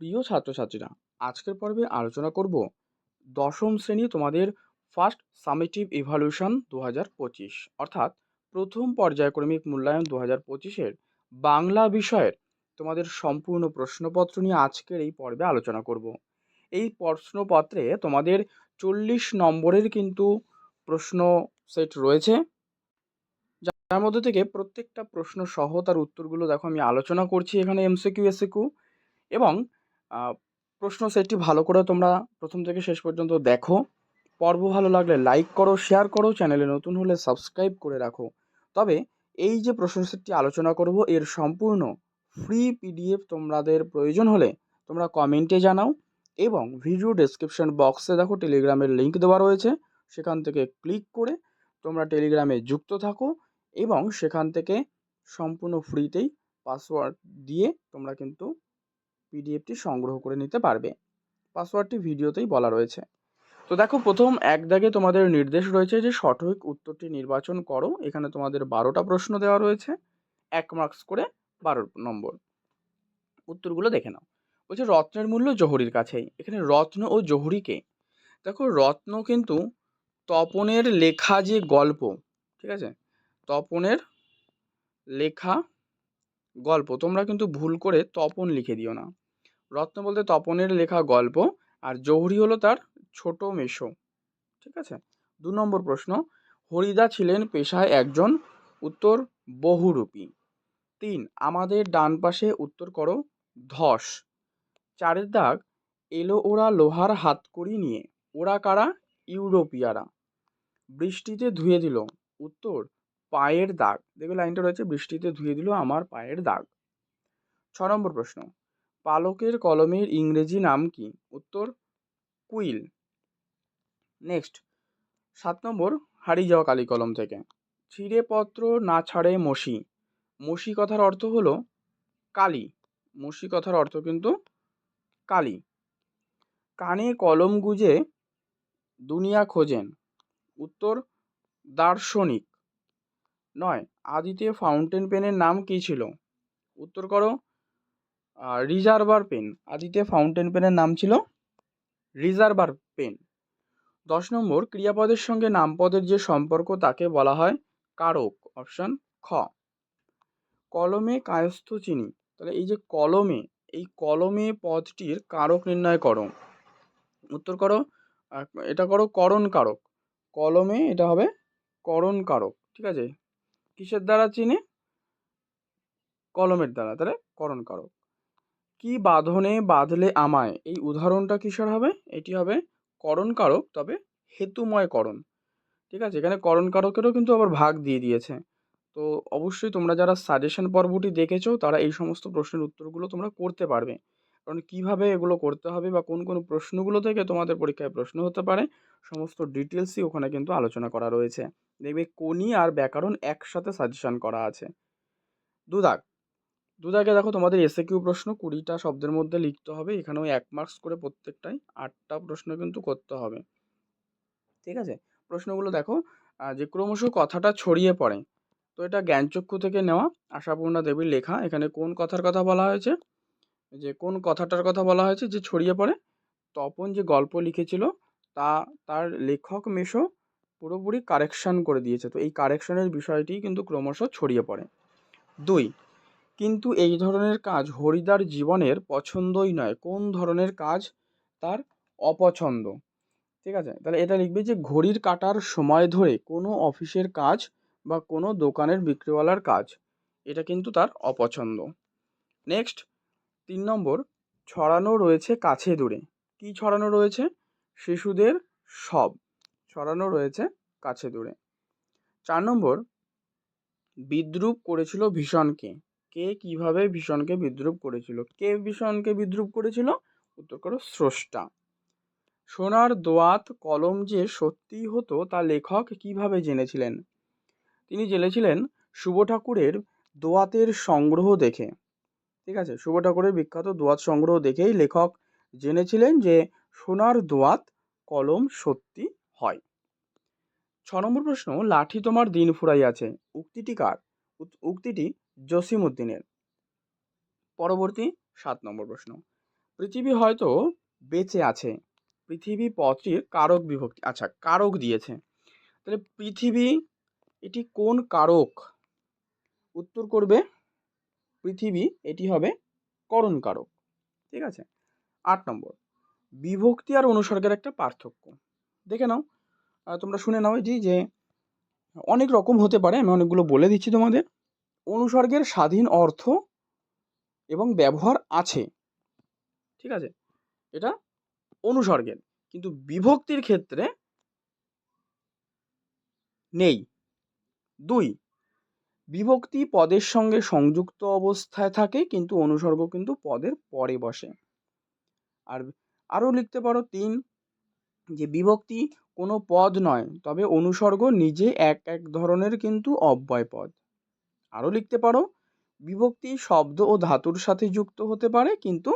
প্রিয় ছাত্রছাত্রীরা, আজকের পর্বে আলোচনা করব দশম শ্রেণি তোমাদের ফার্স্ট সামেটিভ ইভালুশন দু হাজার পঁচিশ, অর্থাৎ প্রথম পর্যায়ক্রমিক মূল্যায়ন দু হাজার পঁচিশের বাংলা বিষয়ের তোমাদের সম্পূর্ণ প্রশ্নপত্র নিয়ে আজকের এই পর্বে আলোচনা করব। এই প্রশ্নপত্রে তোমাদের চল্লিশ নম্বরের কিন্তু প্রশ্ন সেট রয়েছে। যার মধ্যে থেকে প্রত্যেকটা প্রশ্ন সহ তার উত্তরগুলো দেখো, আমি আলোচনা করছি এখানে এমসিকিউ এসিকিউ এবং প্রশ্ন সেটটি ভালো করে তোমরা প্রথম থেকে শেষ পর্যন্ত দেখো। পর্ব ভালো লাগলে লাইক করো শেয়ার করো চ্যানেলে নতুন হলে সাবস্ক্রাইব করে রাখো। তবে এই যে প্রশ্ন সেটটি আলোচনা করব, এর সম্পূর্ণ ফ্রি পিডিএফ তোমাদের প্রয়োজন হলে তোমরা কমেন্টে জানাও এবং ভিডিও ডেসক্রিপশন বক্সে দেখো টেলিগ্রামের লিংক দেওয়া রয়েছে। সেখান থেকে ক্লিক করে তোমরা টেলিগ্রামে যুক্ত থাকো এবং সেখান থেকে সম্পূর্ণ ফ্রিতেই পাসওয়ার্ড দিয়ে তোমরা কিন্তু পিডিএফটি সংগ্রহ করে নিতে পারবে। পাসওয়ার্ডটি ভিডিওতেই বলা রয়েছে। তো দেখো, প্রথম এক দাগে তোমাদের নির্দেশ রয়েছে যে সঠিক উত্তরটি নির্বাচন করো। এখানে তোমাদের বারোটা প্রশ্ন দেওয়া রয়েছে। এক মার্কস করে বারো নম্বর। উত্তরগুলো দেখে নাও। বলছে, রত্নের মূল্য জহুরির কাছেই। এখানে রত্ন ও জহুরিকে দেখো, রত্ন কিন্তু তপনের লেখা যে গল্প, ঠিক আছে? তপনের লেখা গল্প। তোমরা কিন্তু ভুল করে তপন লিখে দিও না। রত্ন বলতে তপনের লেখা গল্প আর জহুরি হলো তার ছোট মেশো ঠিক আছে? দু নম্বর প্রশ্ন। হরিদা ছিলেন পেশায় একজন উত্তর বহুরূপী। তিন, আমাদের ডান পাশে উত্তর করো, ধস। চারের দাগ, এলো ওরা লোহার হাতকড়ি নিয়ে। ওরা কারা? ইউরোপিয়ারা। বৃষ্টিতে ধুয়ে দিল। উত্তর, পায়ের দাগ। দেখবে লাইনটা রয়েছে, বৃষ্টিতে ধুয়ে দিল আমার পায়ের দাগ। ছ নম্বর প্রশ্ন। পালকের কলমের ইংরেজি নাম কি? উত্তর, কুইল। নেক্সট, সাত নম্বর, হারিয়ে যাওয়া কালি কলম থেকে। ছিঁড়ে পত্র না ছাড়ে মসি। মসি কথার অর্থ হলো কালি। মসি কথার অর্থ কিন্তু কালি। কানে কলম গুজে দুনিয়া খোঁজেন। উত্তর, দার্শনিক। নয়, আদিতে ফাউন্টেন পেনের নাম কী ছিল? উত্তর করো রিজার্ভার পেন আদিতে ফাউন্টেন পেনের নাম ছিল রিজার্ভার পেন দশ নম্বর, ক্রিয়াপদের সঙ্গে নামপদের যে সম্পর্ক তাকে বলা হয় কারক অপশান খ। কলমে কায়স্থ চিনি। তাহলে এই যে কলমে, এই কলমে পদটির কারক নির্ণয় করো। উত্তর করো এটা করো করণ কারক। কলমে এটা হবে করণ কারক, ঠিক আছে? কিসের দ্বারা চিনি? কলমের দ্বারা, তাহলে করণ কারক। কি বাঁধনে বাঁধলে আমায়? এই উদাহরণটা কিসের হবে? এটি হবে করণ কারক তবে হেতুময় করণ। ঠিক আছে? এখানে করণ কারকেরও কিন্তু আবার ভাগ দিয়ে দিয়েছে। তো অবশ্যই তোমরা যারা সাজেশন পর্বটি দেখেছ, তারা এই সমস্ত প্রশ্নের উত্তরগুলো তোমরা করতে পারবে। কারণ কীভাবে এগুলো করতে হবে বা কোন কোন প্রশ্নগুলো থেকে তোমাদের পরীক্ষায় প্রশ্ন হতে পারে, সমস্ত ডিটেলসই ওখানে কিন্তু আলোচনা করা রয়েছে। দেখবে কোনি আর ব্যাকরণ একসাথে সাজেশন করা আছে। দুদাগ দুদাগে দেখো তোমাদের এসে কিউ প্রশ্ন কুড়িটা শব্দের মধ্যে লিখতে হবে, এখানেও এক মার্কস করে প্রত্যেকটাই আটটা প্রশ্ন কিন্তু করতে হবে। ঠিক আছে? প্রশ্নগুলো দেখো যে ক্রমশ কথাটা ছড়িয়ে পড়ে, তো এটা জ্ঞানচক্ষু থেকে নেওয়া, আশাপূর্ণা দেবীর লেখা, এখানে কোন কথার কথা বলা হয়েছে? যে কোন কথাটার কথা বলা হয়েছে যে ছড়িয়ে পড়ে? তপন যে গল্প লিখেছিল, তা, তার লেখক মেশো পুরোপুরি কারেকশান করে দিয়েছে, তো এই কারেকশনের বিষয়টি কিন্তু ক্রমশ ছড়িয়ে পড়ে। দুই কিন্তু এই ধরনের কাজ হরিদার জীবনের পছন্দই নয়। কোন ধরনের কাজ? তার অপছন্দ। ঠিক আছে? তাহলে এটা লিখবে যে, ঘড়ির কাটার সময় ধরে কোনো অফিসের কাজ বা কোনো দোকানের বিক্রিওয়ালার কাজ, এটা কিন্তু তার অপছন্দ। নেক্সট, তিন নম্বর, ছড়ানো রয়েছে কাছে দূরে। কি ছড়ানো রয়েছে? শিশুদের সব। ছড়ানো রয়েছে কাছে দূরে। চার নম্বর, বিদ্রুপ করেছিল ভীষণকে। কে কীভাবে ভীষণকে বিদ্রুপ করেছিল? কে ভীষণকে বিদ্রুপ করেছিল? উত্তর করো স্রষ্টা। সোনার দোয়াত কলম যে সত্যিই হতো, তা লেখক কীভাবে জেনেছিলেন? তিনি জেনেছিলেন শুভ ঠাকুরের দোয়াতের সংগ্রহ দেখে। ঠিক আছে? শুভ ঠাকুরের বিখ্যাত দোয়াত সংগ্রহ দেখেই লেখক জেনেছিলেন যে সোনার দোয়াত কলম সত্যি হয়। ছ নম্বর প্রশ্ন, লাঠি তোমার দিন ফুরাইয়াছে। উক্তিটি কার? উক্তিটি জসিমউদ্দিনের। পরবর্তী সাত নম্বর প্রশ্ন। পৃথিবী হয়তো বেঁচে আছে। পৃথিবী পদটির কারক বিভক্তি আচ্ছা কারক দিয়েছে। তাহলে পৃথিবী এটি কোন কারক? উত্তর করবে, পৃথিবী এটি হবে করণ কারক। ঠিক আছে? আট নম্বর। বিভক্তি আর অনুসর্গের একটা পার্থক্য। দেখে নাও। তোমরা শুনে নাও এটি যে অনেক রকম হতে পারে। আমি অনেকগুলো বলে দিচ্ছি তোমাদের। অনুসর্গের স্বাধীন অর্থ এবং ব্যবহার আছে। ঠিক আছে? এটা অনুসর্গের। কিন্তু বিভক্তির ক্ষেত্রে নেই। দুই, বিভক্তি পদের সঙ্গে সংযুক্ত অবস্থায় থাকে, কিন্তু অনুসর্গ কিন্তু পদের পরে বসে। আর আরও লিখতে পারো, তিন, যে বিভক্তি কোনো পদ নয়, তবে অনুসর্গ নিজে এক এক ধরনের কিন্তু অব্যয় পদ। আরও লিখতে পারো। বিভক্তি শব্দ ও ধাতুর সাথে যুক্ত হতে পারে, কিন্তু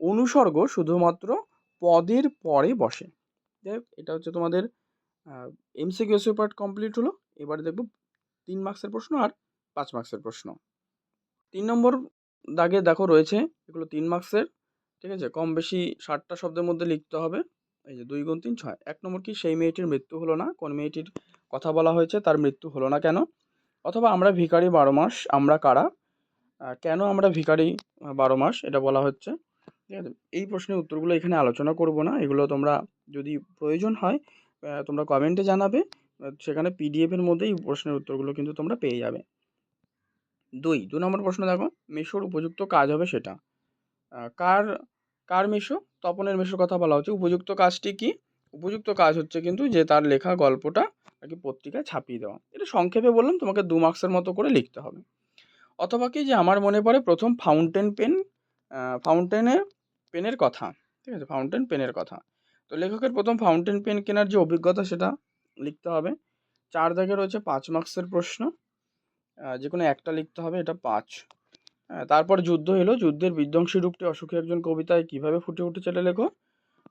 অনুসর্গ শুধুমাত্র পদের পরে বসে। যাই এটা হচ্ছে তোমাদের এমসিকিউসি পার্ট কমপ্লিট হলো। এবারে দেখব তিন মার্কসের প্রশ্ন আর পাঁচ মার্কসের প্রশ্ন। তিন নম্বর দাগে দেখো রয়েছে, এগুলো তিন মার্কসের ঠিক আছে? কম বেশি ষাটটা শব্দের মধ্যে লিখতে হবে। এই যে দুই গুণ তিন ছয়। এক নম্বর কি, সেই মেয়েটির মৃত্যু হলো না? কোন মেয়েটির কথা বলা হয়েছে, তার মৃত্যু হলো না কেন? অথবা আমরা ভিখারি বারো মাস, আমরা কারা? কেন আমরা ভিখারি বারো মাস? এটা বলা হচ্ছে। ঠিক আছে? এই প্রশ্নের উত্তরগুলো এখানে আলোচনা করব না। এগুলো তোমরা যদি প্রয়োজন হয় তোমরা কমেন্টে জানাবে। সেখানে পিডিএফের মধ্যেই প্রশ্নের উত্তরগুলো কিন্তু তোমরা পেয়ে যাবে। দুই, দু নম্বর প্রশ্ন দেখো। মেশোর উপযুক্ত কাজ হবে সেটা। কার কার মেশো? তপনের মেশোর কথা বলা হচ্ছে। উপযুক্ত কাজটি কি? উপযুক্ত কাজ হচ্ছে কিন্তু যে তার লেখা গল্পটা আর কি পত্রিকায় ছাপিয়ে দেওয়া। এটা সংক্ষেপে বললাম তোমাকে দু মার্কসের মতো করে লিখতে হবে। অথবা কি যে আমার মনে পড়ে প্রথম ফাউন্টেন পেন ফাউন্টেনের পেনের কথা ঠিক আছে? ফাউন্টেন পেনের কথা। তো লেখকের প্রথম ফাউন্টেন পেন কেনার যে অভিজ্ঞতা সেটা লিখতে হবে। চার দাগে রয়েছে পাঁচ মার্কসের প্রশ্ন। যে কোনো একটা লিখতে হবে এটা পাঁচ। হ্যাঁ, তারপর যুদ্ধ এলো। যুদ্ধের বিধ্বংসী রূপটি অসুখী একজন কবিতায় কীভাবে ফুটে উঠেছে লেখো।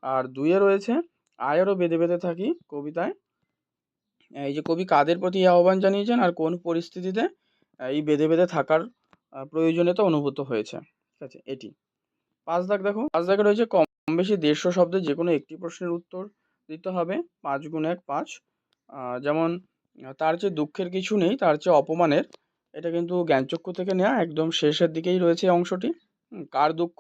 আর দুইয়ে রয়েছে আয়েরও বেঁধে বেঁধে থাকি কবিতায়। এই যে কবি কাদের প্রতি আহ্বান জানিয়েছেন আর কোন পরিস্থিতিতে এই বেঁধে বেঁধে থাকার প্রয়োজনীয়তা অনুভূত হয়েছে। ঠিক আছে, এটি। পাঁচ দাগ দেখো। পাঁচ দাগে রয়েছে কম বেশি দেড়শো শব্দে যে কোনো একটি প্রশ্নের উত্তর দিতে হবে। পাঁচ গুণ এক, পাঁচ। যেমন, তার চেয়ে দুঃখের কিছু নেই, তার চেয়ে অপমানের। এটা কিন্তু জ্ঞানচক্ষু থেকে নেওয়া একদম শেষের দিকেই রয়েছে অংশটি। কার দুঃখ?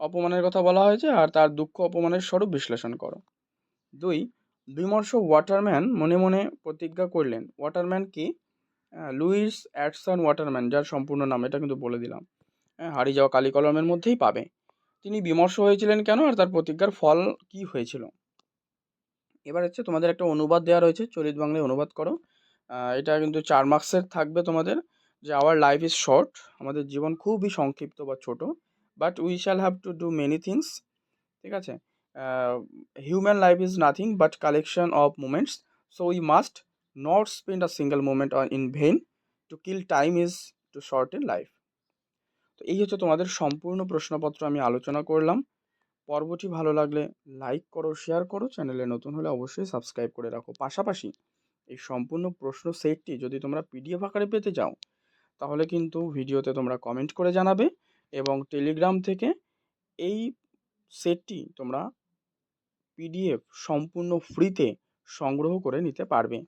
অপমানের কথা বলা হয়েছে, আর তার দুঃখ অপমানের স্বরূপ বিশ্লেষণ করো। দুই বিমর্ষ ওয়াটারম্যান মনে মনে প্রতিজ্ঞা করলেন। ওয়াটারম্যান কি? লুইস অ্যাডসন ওয়াটারম্যান যার সম্পূর্ণ নাম এটা কিন্তু বলে দিলাম। হ্যাঁ, হারিয়ে যাওয়া কালি কলমের মধ্যেই পাবে। তিনি বিমর্ষ হয়েছিলেন কেন আর তার প্রতিজ্ঞার ফল কি হয়েছিল? এবার হচ্ছে তোমাদের একটা অনুবাদ দেওয়া রয়েছে চলিত বাংলায় অনুবাদ করো। এটা কিন্তু চার মার্কসের থাকবে তোমাদের। যে আওয়ার লাইফ ইজ শর্ট আমাদের জীবন খুবই সংক্ষিপ্ত বা ছোট but we shall have to do many things ঠিক আছে? Human life is nothing but collection of moments so we must not spend a single moment on in vain to kill time is too short in life তো এই হচ্ছে তোমাদের সম্পূর্ণ প্রশ্নপত্র আমি আলোচনা করলাম। পর্বটি ভালো লাগলে লাইক করো শেয়ার করো, চ্যানেলে নতুন হলে অবশ্যই সাবস্ক্রাইব করে রাখো। পাশাপাশি এই সম্পূর্ণ প্রশ্ন সেটটি যদি তোমরা পিডিএফ আকারে পেতে চাও, তাহলে কিন্তু ভিডিওতে তোমরা কমেন্ট করে জানাবে এবং টেলিগ্রাম থেকে এই সেটটি তোমরা পিডিএফ সম্পূর্ণ ফ্রিতে সংগ্রহ করে নিতে পারবে।